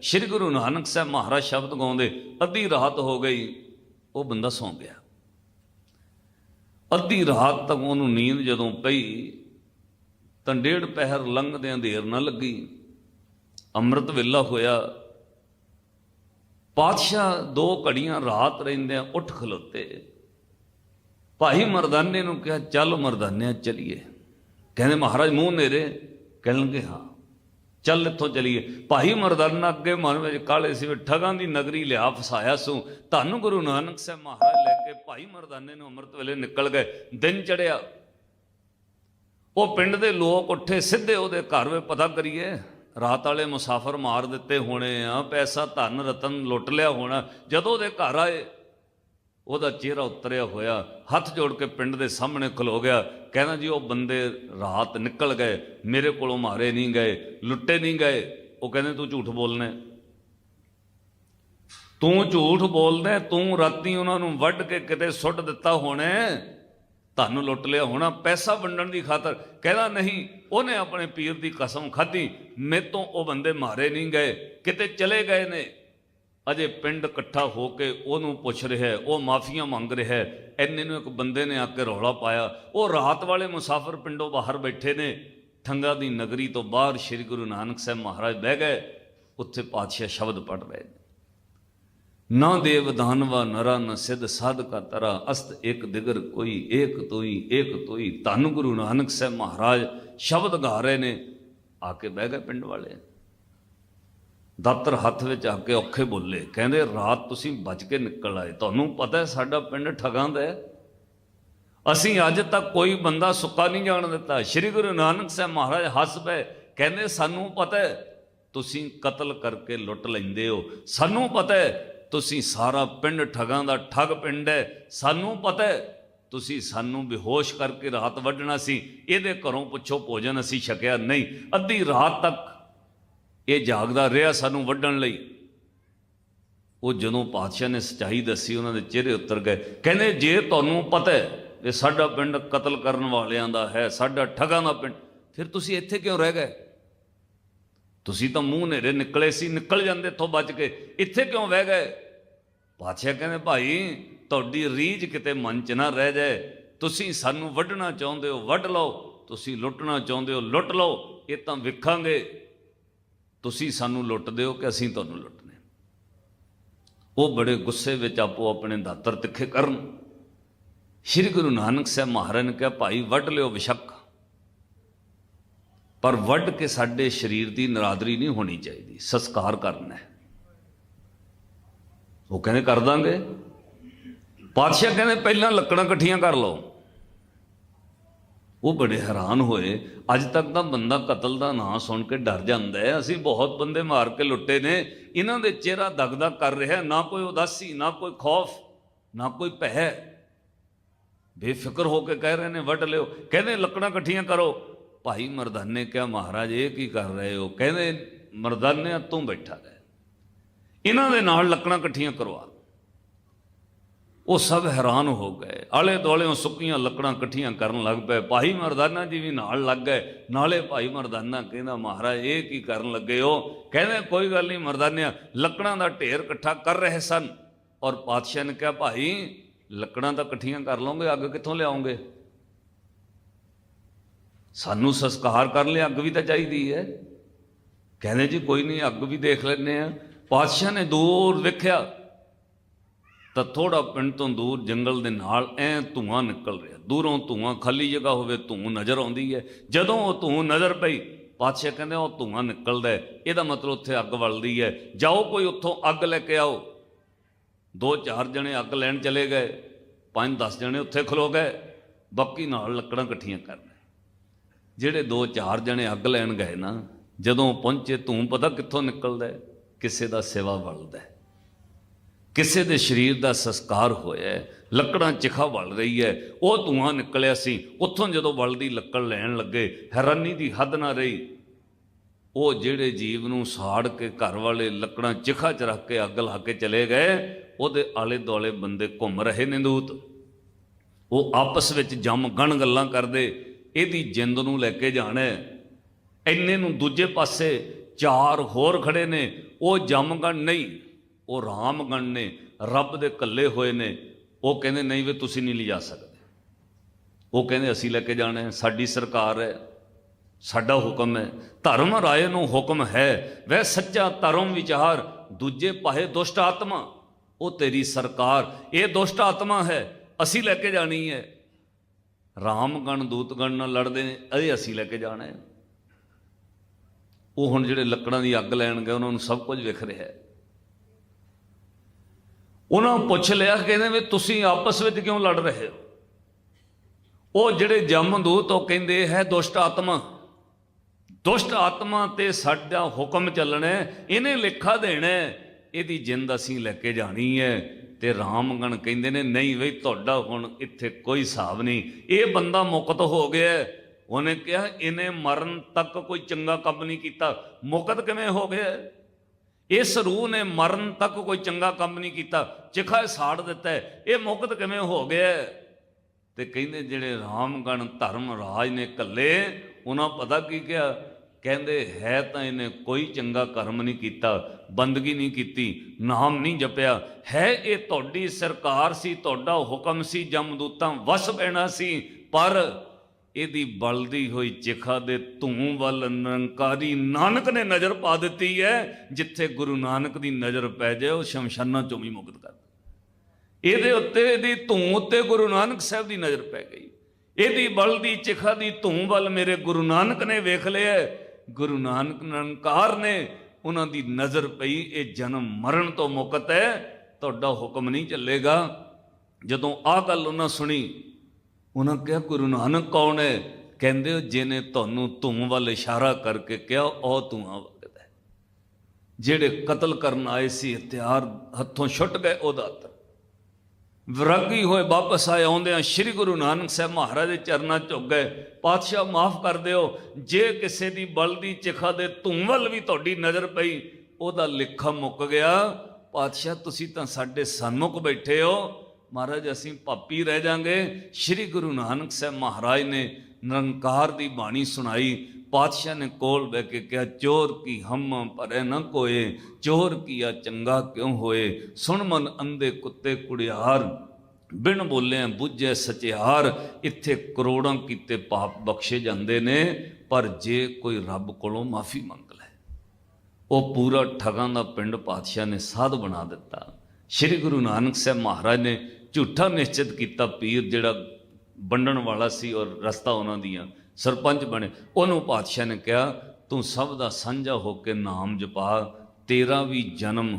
ਸ੍ਰੀ ਗੁਰੂ ਨਾਨਕ ਸਾਹਿਬ ਮਹਾਰਾਜ ਸ਼ਬਦ ਗਾਉਂਦੇ, ਅੱਧੀ ਰਾਤ ਹੋ ਗਈ, ਉਹ ਬੰਦਾ ਸੌਂ ਗਿਆ। ਅੱਧੀ ਰਾਤ ਤੱਕ ਉਹਨੂੰ ਨੀਂਦ ਜਦੋਂ ਪਈ, ਤਾਂ ਡੇਢ ਪਹਿਰ ਲੰਘਦਿਆਂ ਦੇਰ ਨਾ ਲੱਗੀ। ਅੰਮ੍ਰਿਤ ਵੇਲਾ ਹੋਇਆ। ਪਾਤਸ਼ਾਹ ਦੋ ਘੜੀਆਂ ਰਾਤ ਰਹਿੰਦਿਆਂ ਉੱਠ ਖਲੋਤੇ। ਭਾਈ ਮਰਦਾਨੇ ਨੂੰ ਕਿਹਾ, ਚੱਲ ਮਰਦਾਨਿਆ, ਚਲੀਏ। ਕਹਿੰਦੇ, ਮਹਾਰਾਜ ਮੂੰਹ ਨੇਰੇ, ਕਹਿਣਗੇ, ਹਾਂ। ਚੱਲ ਇੱਥੋਂ ਚਲੀਏ। ਭਾਈ ਮਰਦਾਨਾ ਅੱਗੇ ਮਨ ਵਿੱਚ ਕਾਲੇ ਸੀ ਵੀ ਠਗਾਂ ਦੀ ਨਗਰੀ ਲਿਆ ਫਸਾਇਆ ਸੂ। ਧੰਨ ਗੁਰੂ ਨਾਨਕ ਸਾਹਿਬ ਮਹਾਰਾਜ ਲੈ ਕੇ ਭਾਈ ਮਰਦਾਨੇ ਨੂੰ ਅੰਮ੍ਰਿਤ ਵੇਲੇ ਨਿਕਲ ਗਏ। ਦਿਨ ਚੜਿਆ। ਉਹ ਪਿੰਡ ਦੇ ਲੋਕ ਉੱਠੇ ਸਿੱਧੇ ਉਹਦੇ ਘਰ ਵੇ ਪਤਾ ਕਰੀਏ, ਰਾਤ ਵਾਲੇ ਮੁਸਾਫਰ ਮਾਰ ਦਿੱਤੇ ਹੋਣੇ ਆ, ਪੈਸਾ ਧਨ ਰਤਨ ਲੁੱਟ ਲਿਆ ਹੋਣਾ। ਜਦੋਂ ਉਹਦੇ ਘਰ ਆਏ ਉਹਦਾ ਚਿਹਰਾ ਉਤਰਿਆ ਹੋਇਆ, ਹੱਥ ਜੋੜ ਕੇ ਪਿੰਡ ਦੇ ਸਾਹਮਣੇ ਖਲੋ ਗਿਆ। ਕਹਿੰਦਾ ਜੀ, ਉਹ ਬੰਦੇ ਰਾਤ ਨਿਕਲ ਗਏ, ਮੇਰੇ ਕੋਲੋਂ ਮਾਰੇ ਨਹੀਂ ਗਏ, ਲੁੱਟੇ ਨਹੀਂ ਗਏ। ਉਹ ਕਹਿੰਦੇ, ਤੂੰ ਝੂਠ ਬੋਲਣਾ ਤੂੰ ਝੂਠ ਬੋਲਦਾ ਤੂੰ ਰਾਤੀ ਉਹਨਾਂ ਨੂੰ ਵੱਢ ਕੇ ਕਿਤੇ ਸੁੱਟ ਦਿੱਤਾ ਹੋਣਾ ਹੈ। ਤੁਹਾਨੂੰ ਲੁੱਟ ਲਿਆ ਹੋਣਾ, ਪੈਸਾ ਵੰਡਣ ਦੀ ਖਾਤਰ? ਕਹਿੰਦਾ, ਨਹੀਂ, ਉਹਨੇ ਆਪਣੇ ਪੀਰ ਦੀ ਕਸਮ ਖਾਧੀ, ਮੇਰੇ ਤੋਂ ਉਹ ਬੰਦੇ ਮਾਰੇ ਨਹੀਂ ਗਏ, ਕਿਤੇ ਚਲੇ ਗਏ ਨੇ। ਅਜੇ ਪਿੰਡ ਇਕੱਠਾ ਹੋ ਕੇ ਉਹਨੂੰ ਪੁੱਛ ਰਿਹਾ ਹੈ, ਉਹ ਮਾਫੀਆਂ ਮੰਗ ਰਿਹਾ ਹੈ। ਐਨੇ ਨੂੰ ਇੱਕ ਬੰਦੇ ਨੇ ਆ ਕੇ ਰੌਲਾ ਪਾਇਆ। ਉਹ ਰਾਤ ਵਾਲੇ ਮੁਸਾਫਰ ਪਿੰਡੋਂ ਬਾਹਰ ਬੈਠੇ ਨੇ। ਠੰਗਾ ਦੀ ਨਗਰੀ ਤੋਂ ਬਾਹਰ ਸ੍ਰੀ ਗੁਰੂ ਨਾਨਕ ਸਾਹਿਬ ਮਹਾਰਾਜ ਬਹਿ ਗਏ। ਉੱਥੇ ਪਾਤਸ਼ਾਹ ਸ਼ਬਦ ਪੜ ਰਹੇ ਨੇ। ਨਾ ਦੇਵ ਦਾਨਵਾ ਨਰਾ ਨ ਸਿਧ ਸਾਧ ਕਾ ਤਰਾ ਅਸਤ ਇੱਕ ਦਿਗਰ ਕੋਈ ਏਕ ਤੋਈ ਏਕ ਤੋਈ। ਧੰਨ ਗੁਰੂ ਨਾਨਕ ਸਾਹਿਬ ਮਹਾਰਾਜ ਸ਼ਬਦ ਗਾ ਰਹੇ ਨੇ। ਆ ਕੇ ਬਹਿ ਗਏ ਪਿੰਡ ਵਾਲੇ। ਦਾਤਰ ਹੱਥ ਵਿੱਚ ਆ ਕੇ ਔਖੇ ਬੋਲੇ। ਕਹਿੰਦੇ, ਰਾਤ ਤੁਸੀਂ ਬਚ ਕੇ ਨਿਕਲ ਆਏ। ਤੁਹਾਨੂੰ ਪਤਾ ਹੈ, ਸਾਡਾ ਪਿੰਡ ਠਗਾਂ ਦਾ ਹੈ। ਅਸੀਂ ਅੱਜ ਤੱਕ ਕੋਈ ਬੰਦਾ ਸੁੱਕਾ ਨਹੀਂ ਜਾਣ ਦਿੱਤਾ। ਸ੍ਰੀ ਗੁਰੂ ਨਾਨਕ ਸਾਹਿਬ ਮਹਾਰਾਜ ਹੱਸ ਪਏ। ਕਹਿੰਦੇ, ਸਾਨੂੰ ਪਤਾ ਹੈ, ਤੁਸੀਂ ਕਤਲ ਕਰਕੇ ਲੁੱਟ ਲੈਂਦੇ ਹੋ। ਸਾਨੂੰ ਪਤਾ ਹੈ, ਤੁਸੀਂ ਸਾਰਾ ਪਿੰਡ ਠਗਾਂ ਦਾ ਠੱਗ ਪਿੰਡ ਹੈ। ਸਾਨੂੰ ਪਤਾ ਹੈ, ਤੁਸੀਂ ਸਾਨੂੰ ਬੇਹੋਸ਼ ਕਰਕੇ ਰਾਤ ਵੱਢਣਾ ਸੀ। ਇਹਦੇ ਘਰੋਂ ਪੁੱਛੋ, ਭੋਜਨ ਅਸੀਂ ਛਕਿਆ ਨਹੀਂ। ਅੱਧੀ ਰਾਤ ਤੱਕ ਇਹ ਜਾਗਦਾ ਰਿਹਾ ਸਾਨੂੰ ਵੱਢਣ ਲਈ। ਉਹ ਜਦੋਂ ਪਾਤਸ਼ਾਹ ਨੇ ਸਚਾਈ ਦੱਸੀ, ਉਹਨਾਂ ਦੇ ਚਿਹਰੇ ਉੱਤਰ ਗਏ। ਕਹਿੰਦੇ, ਜੇ ਤੁਹਾਨੂੰ ਪਤਾ ਹੈ ਕਿ ਸਾਡਾ ਪਿੰਡ ਕਤਲ ਕਰਨ ਵਾਲਿਆਂ ਦਾ ਹੈ, ਸਾਡਾ ਠਗਾਂ ਦਾ ਪਿੰਡ, ਫਿਰ ਤੁਸੀਂ ਇੱਥੇ ਕਿਉਂ ਰਹਿ ਗਏ? ਤੁਸੀਂ ਤਾਂ ਮੂੰਹ ਨੇਰੇ ਨਿਕਲੇ ਸੀ, ਨਿਕਲ ਜਾਂਦੇ ਇੱਥੋਂ ਬਚ ਕੇ। ਇੱਥੇ ਕਿਉਂ ਬਹਿ ਗਏ? ਪਾਤਸ਼ਾਹ ਕਹਿੰਦੇ, ਭਾਈ, ਤੁਹਾਡੀ ਰੀਝ ਕਿਤੇ ਮਨ 'ਚ ਨਾ ਰਹਿ ਜਾਏ। ਤੁਸੀਂ ਸਾਨੂੰ ਵੱਢਣਾ ਚਾਹੁੰਦੇ ਹੋ, ਵੱਢ ਲਓ। ਤੁਸੀਂ ਲੁੱਟਣਾ ਚਾਹੁੰਦੇ ਹੋ, ਲੁੱਟ ਲਓ। ਇਹ ਤਾਂ ਵਿਖਾਂਗੇ। ਤੁਸੀਂ ਸਾਨੂੰ ਲੁੱਟਦੇ ਹੋ ਕਿ ਅਸੀਂ ਤੁਹਾਨੂੰ ਲੁੱਟਨੇ ਉਹ ਬੜੇ ਗੁੱਸੇ ਵਿੱਚ ਆਪੋ ਆਪਣੇ ਦਾਤਰ ਤਿੱਖੇ ਕਰਨ। ਸ੍ਰੀ ਗੁਰੂ ਨਾਨਕ ਸਾਹਿਬ ਮਹਾਰਾਜ ਨੇ ਕਿਹਾ, ਭਾਈ, ਵੱਢ ਲਿਓ ਬਿਸ਼ੱਕ ਪਰ ਵੱਢ ਕੇ ਸਾਡੇ ਸਰੀਰ ਦੀ ਨਰਾਦਰੀ ਨਹੀਂ ਹੋਣੀ ਚਾਹੀਦੀ। ਸੰਸਕਾਰ ਕਰਨਾ ਹੈ। ਉਹ ਕਹਿੰਦੇ, ਕਰ ਦਾਂਗੇ। ਪਾਤਸ਼ਾਹ ਕਹਿੰਦੇ, ਪਹਿਲਾਂ ਲੱਕੜਾਂ ਇਕੱਠੀਆਂ ਕਰ ਲਓ। ਉਹ ਬੜੇ ਹੈਰਾਨ ਹੋਏ। ਅੱਜ ਤੱਕ ਤਾਂ ਬੰਦਾ ਕਤਲ ਦਾ ਨਾਂ ਸੁਣ ਕੇ ਡਰ ਜਾਂਦਾ ਹੈ। ਅਸੀਂ ਬਹੁਤ ਬੰਦੇ ਮਾਰ ਕੇ ਲੁੱਟੇ ਨੇ। ਇਹਨਾਂ ਦੇ ਚਿਹਰਾ ਦਗਦਗ ਕਰ ਰਿਹਾ। ਨਾ ਕੋਈ ਉਦਾਸੀ, ਨਾ ਕੋਈ ਖੌਫ, ਨਾ ਕੋਈ ਭੈ। ਬੇਫਿਕਰ ਹੋ ਕੇ ਕਹਿ ਰਹੇ ਨੇ, ਵੱਢ ਲਿਓ। ਕਹਿੰਦੇ, ਲੱਕੜਾਂ ਇਕੱਠੀਆਂ ਕਰੋ। ਭਾਈ ਮਰਦਾਨੇ ਕਿਹਾ, ਮਹਾਰਾਜ, ਇਹ ਕੀ ਕਰ ਰਹੇ ਹੋ? ਕਹਿੰਦੇ ਮਰਦਾਨੇ ਤੂੰ ਬੈਠਾ ਰਹਿ। ਇਹਨਾਂ ਦੇ ਨਾਲ ਲੱਕੜਾਂ ਇਕੱਠੀਆਂ ਕਰਵਾ। ਉਹ ਸਭ ਹੈਰਾਨ ਹੋ ਗਏ। ਆਲੇ ਦੁਆਲੇ ਸੁੱਕੀਆਂ ਲੱਕੜਾਂ ਇਕੱਠੀਆਂ ਕਰਨ ਲੱਗ ਪਏ। ਭਾਈ ਮਰਦਾਨਾ ਜੀ ਵੀ ਨਾਲ ਲੱਗ ਗਏ। ਨਾਲੇ ਭਾਈ ਮਰਦਾਨਾ ਕਹਿੰਦਾ, ਮਹਾਰਾਜ, ਇਹ ਕੀ ਕਰਨ ਲੱਗੇ ਹੋ? ਕਹਿੰਦੇ, ਕੋਈ ਗੱਲ ਨਹੀਂ ਮਰਦਾਨਿਆ, ਲੱਕੜਾਂ ਦਾ ਢੇਰ ਇਕੱਠਾ ਕਰ ਰਹੇ ਸਨ। ਔਰ ਪਾਤਸ਼ਾਹ ਨੇ ਕਿਹਾ, ਭਾਈ, ਲੱਕੜਾਂ ਤਾਂ ਇਕੱਠੀਆਂ ਕਰ ਲਓਗੇ, ਅੱਗ ਕਿੱਥੋਂ ਲਿਆਉਂਗੇ ਸਾਨੂੰ ਸੰਸਕਾਰ ਕਰਨ ਲਈ ਅੱਗ ਵੀ ਤਾਂ ਚਾਹੀਦੀ ਹੈ। ਕਹਿੰਦੇ, ਜੀ, ਕੋਈ ਨਹੀਂ, ਅੱਗ ਵੀ ਦੇਖ ਲੈਂਦੇ ਆ ਪਾਤਸ਼ਾਹ ਨੇ ਦੂਰ ਵੇਖਿਆ ਤਾਂ ਥੋੜਾ ਪਿੰਡ ਤੋਂ ਦੂਰ ਜੰਗਲ ਦੇ ਨਾਲ ਐ ਧੂਆਂ ਨਿਕਲ ਰਿਹਾ। ਦੂਰੋਂ ਧੂਆਂ, ਖਾਲੀ ਜਗ੍ਹਾ ਹੋਵੇ ਧੂੰ ਨਜ਼ਰ ਆਉਂਦੀ ਹੈ। ਜਦੋਂ ਉਹ ਧੂੰ ਨਜ਼ਰ ਪਈ, ਪਾਤਸ਼ਾਹ ਕਹਿੰਦੇ ਉਹ ਧੂਆਂ ਨਿਕਲਦਾ ਇਹਦਾ ਮਤਲਬ ਉੱਥੇ ਅੱਗ ਵਲਦੀ ਹੈ। ਜਾਓ ਕੋਈ ਉੱਥੋਂ ਅੱਗ ਲੈ ਕੇ ਆਓ। ਦੋ ਚਾਰ ਜਣੇ ਅੱਗ ਲੈਣ ਚਲੇ ਗਏ। ਪੰਜ 10 ਜਣੇ ਉੱਥੇ ਖਲੋ ਗਏ। ਬਾਕੀ ਨਾਲ ਲੱਕੜਾਂ ਇਕੱਠੀਆਂ ਕਰਨੇ ਜਿਹੜੇ ਦੋ ਚਾਰ ਜਣੇ ਅੱਗ ਲੈਣ ਗਏ ਨਾ, ਜਦੋਂ ਪਹੁੰਚੇ ਧੂੰ ਪਤਾ ਕਿੱਥੋਂ ਨਿਕਲਦਾ ਕਿਸੇ ਦਾ ਸੇਵਾ ਵਲਦਾ ਹੈ। ਕਿਸੇ ਦੇ ਸਰੀਰ ਦਾ ਸੰਸਕਾਰ ਹੋਇਆ ਲੱਕੜਾਂ ਚਿਖਾ ਵਲ ਰਹੀ ਹੈ, ਉਹ ਧੂਆਂ ਨਿਕਲਿਆ ਸੀ, ਉੱਥੋਂ ਜਦੋਂ ਵਲਦੀ ਲੱਕੜ ਲੈਣ ਲੱਗੇ, ਹੈਰਾਨੀ ਦੀ ਹੱਦ ਨਾ ਰਹੀ ਉਹ ਜਿਹੜੇ ਜੀਵ ਨੂੰ ਸਾੜ ਕੇ ਘਰ ਵਾਲੇ ਲੱਕੜਾਂ ਚਿਖਾ ਚ ਰੱਖ ਕੇ ਅੱਗ ਲਾ ਕੇ ਚਲੇ ਗਏ, ਉਹਦੇ ਆਲੇ ਦੁਆਲੇ ਬੰਦੇ ਘੁੰਮ ਰਹੇ ਨੇ ਦੂਤ ਉਹ ਆਪਸ ਵਿੱਚ ਜੰਮ ਗਣ ਗੱਲਾਂ ਕਰਦੇ, ਇਹਦੀ ਜਿੰਦ ਨੂੰ ਲੈ ਕੇ ਜਾਣਾ ਹੈ। ਇੰਨੇ ਨੂੰ ਦੂਜੇ ਪਾਸੇ ਚਾਰ ਹੋਰ ਖੜੇ ਨੇ, ਉਹ ਜਮਗਣ ਨਹੀਂ ਉਹ ਰਾਮਗਣ ਨੇ, ਰੱਬ ਦੇ ਕੱਲੇ ਹੋਏ ਨੇ, ਉਹ ਕਹਿੰਦੇ ਨਹੀਂ ਵੀ ਤੁਸੀਂ ਨਹੀਂ ਲਿਜਾ ਸਕਦੇ। ਉਹ ਕਹਿੰਦੇ ਅਸੀਂ ਲੈ ਕੇ ਜਾਣਾ ਹੈ, ਸਾਡੀ ਸਰਕਾਰ ਹੈ, ਸਾਡਾ ਹੁਕਮ ਹੈ, ਧਰਮ ਰਾਏ ਨੂੰ ਹੁਕਮ ਹੈ ਵੈ ਸੱਚਾ ਧਰਮ ਵਿਚਾਰ, ਦੂਜੇ ਪਾਹੇ ਦੁਸ਼ਟ ਆਤਮਾ, ਉਹ ਤੇਰੀ ਸਰਕਾਰ, ਇਹ ਦੁਸ਼ਟ ਆਤਮਾ ਹੈ, ਅਸੀਂ ਲੈ ਕੇ ਜਾਣੀ ਹੈ। ਰਾਮਗਣ, ਦੂਤਗਣ ਨਾਲ ਲੜਦੇ ਨੇ, ਇਹ ਅਸੀਂ ਲੈ ਕੇ ਜਾਣਾ ਹੈ। ਉਹ ਹੁਣ ਜਿਹੜੇ ਲੱਕੜਾਂ ਦੀ ਅੱਗ ਲੈਣ ਗਏ, ਉਹਨਾਂ ਨੂੰ ਸਭ ਕੁਝ ਵਿਖ ਰਿਹਾ ਹੈ। ਉਹਨਾਂ ਪੁੱਛ ਲਿਆ, ਕਹਿੰਦੇ ਵੀ ਤੁਸੀਂ ਆਪਸ ਵਿੱਚ ਕਿਉਂ ਲੜ ਰਹੇ ਹੋ? ਉਹ ਜਿਹੜੇ ਜਮਦੂਤ, ਉਹ ਕਹਿੰਦੇ, ਹੈ ਦੁਸ਼ਟ ਆਤਮਾ। ਦੁਸ਼ਟ ਆਤਮਾ ਤੇ ਸਾਡਾ ਹੁਕਮ ਚੱਲਣਾ ਇਹਨੇ ਲਿਖਾ ਦੇਣਾ ਇਹਦੀ ਜਿੰਦ ਅਸੀਂ ਲੈ ਕੇ ਜਾਣੀ ਹੈ। ਤੇ ਰਾਮਗਣ ਕਹਿੰਦੇ ਨੇ, ਨਹੀਂ ਬਈ, ਤੁਹਾਡਾ ਹੁਣ ਇੱਥੇ ਕੋਈ ਹਿਸਾਬ ਨਹੀਂ। ਇਹ ਬੰਦਾ ਮੁਕਤ ਹੋ ਗਿਆ ਉਹਨੇ ਕਿਹਾ, ਇਹਨੇ ਮਰਨ ਤੱਕ ਕੋਈ ਚੰਗਾ ਕੰਮ ਨਹੀਂ ਕੀਤਾ। ਮੁਕਤ ਕਿਵੇਂ ਹੋ ਗਿਆ ਇਸ ਰੂਹ ਨੇ ਮਰਨ ਤੱਕ ਕੋਈ ਚੰਗਾ ਕੰਮ ਨਹੀਂ ਕੀਤਾ। ਚਿਖਾ ਸਾੜ ਦਿੱਤਾ ਇਹ ਮੁਕਤ ਕਿਵੇਂ ਹੋ ਗਿਆ ਤੇ ਕਹਿੰਦੇ ਜਿਹੜੇ ਰਾਮਗਣ ਧਰਮ ਰਾਜ ਨੇ ਕੱਲੇ, ਉਹਨਾਂ ਪਤਾ ਕੀ ਕਿਹਾ? ਕਹਿੰਦੇ ਹੈ ਤਾਂ ਇਹਨੇ ਕੋਈ ਚੰਗਾ ਕਰਮ ਨਹੀਂ ਕੀਤਾ, ਬੰਦਗੀ ਨਹੀਂ ਕੀਤੀ, ਨਾਮ ਨਹੀਂ ਜਪਿਆ। ਹੈ ਇਹ ਤੁਹਾਡੀ ਸਰਕਾਰ ਸੀ, ਤੁਹਾਡਾ ਹੁਕਮ ਸੀ, ਜਮਦੂਤਾਂ ਵਸ ਪੈਣਾ ਸੀ, ਪਰ ਇਹਦੀ ਬਲਦੀ ਹੋਈ ਚਿਖਾ ਦੇ ਧੂੰ ਵੱਲ ਨਿਰੰਕਾਰੀ ਨਾਨਕ ਨੇ ਨਜ਼ਰ ਪਾ ਦਿੱਤੀ ਹੈ। ਜਿੱਥੇ ਗੁਰੂ ਨਾਨਕ ਦੀ ਨਜ਼ਰ ਪੈ ਜਾਏ, ਉਹ ਸ਼ਮਸ਼ਾਨਾਂ ਚੋਂ ਵੀ ਮੁਕਤ ਕਰ ਇਹਦੇ ਉੱਤੇ ਇਹਦੀ ਧੂੰ ਉੱਤੇ ਗੁਰੂ ਨਾਨਕ ਸਾਹਿਬ ਦੀ ਨਜ਼ਰ ਪੈ ਗਈ। ਇਹਦੀ ਬਲਦੀ ਚਿਖਾ ਦੀ ਧੂੰ ਵੱਲ ਮੇਰੇ ਗੁਰੂ ਨਾਨਕ ਨੇ ਵੇਖ ਲਿਆ। ਗੁਰੂ ਨਾਨਕ ਨਿਰੰਕਾਰ ਨੇ ਉਹਨਾਂ ਦੀ ਨਜ਼ਰ ਪਈ। ਇਹ ਜਨਮ ਮਰਨ ਤੋਂ ਮੁਕਤ ਹੈ। ਤੁਹਾਡਾ ਹੁਕਮ ਨਹੀਂ ਚੱਲੇਗਾ। ਜਦੋਂ ਆਹ ਗੱਲ ਉਹਨਾਂ ਸੁਣੀ ਉਹਨਾਂ ਕਿਹਾ, ਗੁਰੂ ਨਾਨਕ ਕੌਣ ਹੈ? ਕਹਿੰਦੇ ਹੋ ਜਿਹਨੇ ਤੁਹਾਨੂੰ ਧੂੰ ਵੱਲ ਇਸ਼ਾਰਾ ਕਰਕੇ ਕਿਹਾ, ਉਹ ਧੂਆਂ ਵਗਦਾ ਜਿਹੜੇ ਕਤਲ ਕਰਨ ਆਏ ਸੀ, ਹਥਿਆਰ ਹੱਥੋਂ ਛੁੱਟ ਗਏ ਉਹਦਾ ਅਤਰ ਵਿਰਾਗੀ ਹੋਏ ਵਾਪਸ ਆਏ, ਆਉਂਦਿਆਂ ਸ੍ਰੀ ਗੁਰੂ ਨਾਨਕ ਸਾਹਿਬ ਮਹਾਰਾਜ ਦੇ ਚਰਨਾਂ 'ਚ ਗਏ। ਪਾਤਸ਼ਾਹ, ਮਾਫ ਕਰ ਦਿਓ, ਜੇ ਕਿਸੇ ਦੀ ਬਲਦੀ ਚਿਖਾ ਦੇ ਧੂੰ ਵੱਲ ਵੀ ਤੁਹਾਡੀ ਨਜ਼ਰ ਪਈ, ਉਹਦਾ ਲਿਖਾ ਮੁੱਕ ਗਿਆ। ਪਾਤਸ਼ਾਹ, ਤੁਸੀਂ ਤਾਂ ਸਾਡੇ ਸਨਮੁਖ ਬੈਠੇ ਹੋ। ਮਹਾਰਾਜ, ਅਸੀਂ ਪਾਪੀ ਰਹਿ ਜਾਾਂਗੇ। ਸ੍ਰੀ ਗੁਰੂ ਨਾਨਕ ਸਾਹਿਬ ਮਹਾਰਾਜ ਨੇ ਨਿਰੰਕਾਰ ਦੀ ਬਾਣੀ ਸੁਣਾਈ। ਪਾਤਸ਼ਾਹ ਨੇ ਕੋਲ ਬਹਿ ਕੇ ਕਿਹਾ, ਚੋਰ ਕੀ ਹਮ ਪਰੇ ਨਾ ਕੋਏ? ਚੋਰ ਕੀਆ ਚੰਗਾ ਕਿਉਂ ਹੋਏ? ਸੁਣ ਮਨ ਅੰਦੇ ਕੁੱਤੇ ਕੁੜਿਆਰ, ਬਿਨ ਬੋਲਿਆ ਬੁੱਝੇ ਸਚਿਆਰ। ਇੱਥੇ ਕਰੋੜਾਂ ਕੀਤੇ ਪਾਪ ਬਖਸ਼ੇ ਜਾਂਦੇ ਨੇ, ਪਰ ਜੇ ਕੋਈ ਰੱਬ ਕੋਲੋਂ ਮਾਫੀ ਮੰਗ ਲੈ। ਉਹ ਪੂਰਾ ਠਗਾਂ ਦਾ ਪਿੰਡ ਪਾਤਸ਼ਾਹ ਨੇ ਸਾਧ ਬਣਾ ਦਿੱਤਾ। ਸ੍ਰੀ ਗੁਰੂ ਨਾਨਕ ਸਾਹਿਬ ਮਹਾਰਾਜ ਨੇ ਝੂਠਾ ਨਿਸ਼ਚਿਤ ਕੀਤਾ ਪੀਰ ਜਿਹੜਾ ਵੰਡਣ ਵਾਲਾ ਸੀ ਔਰ ਰਸਤਾ ਉਹਨਾਂ ਦੀਆਂ ਸਰਪੰਚ ਬਣੇ। ਉਹਨੂੰ ਪਾਤਸ਼ਾਹ ਨੇ ਕਿਹਾ, ਤੂੰ ਸਭ ਦਾ ਸਾਂਝਾ ਹੋ ਕੇ ਨਾਮ ਜਪਾ, ਤੇਰਾ ਵੀ ਜਨਮ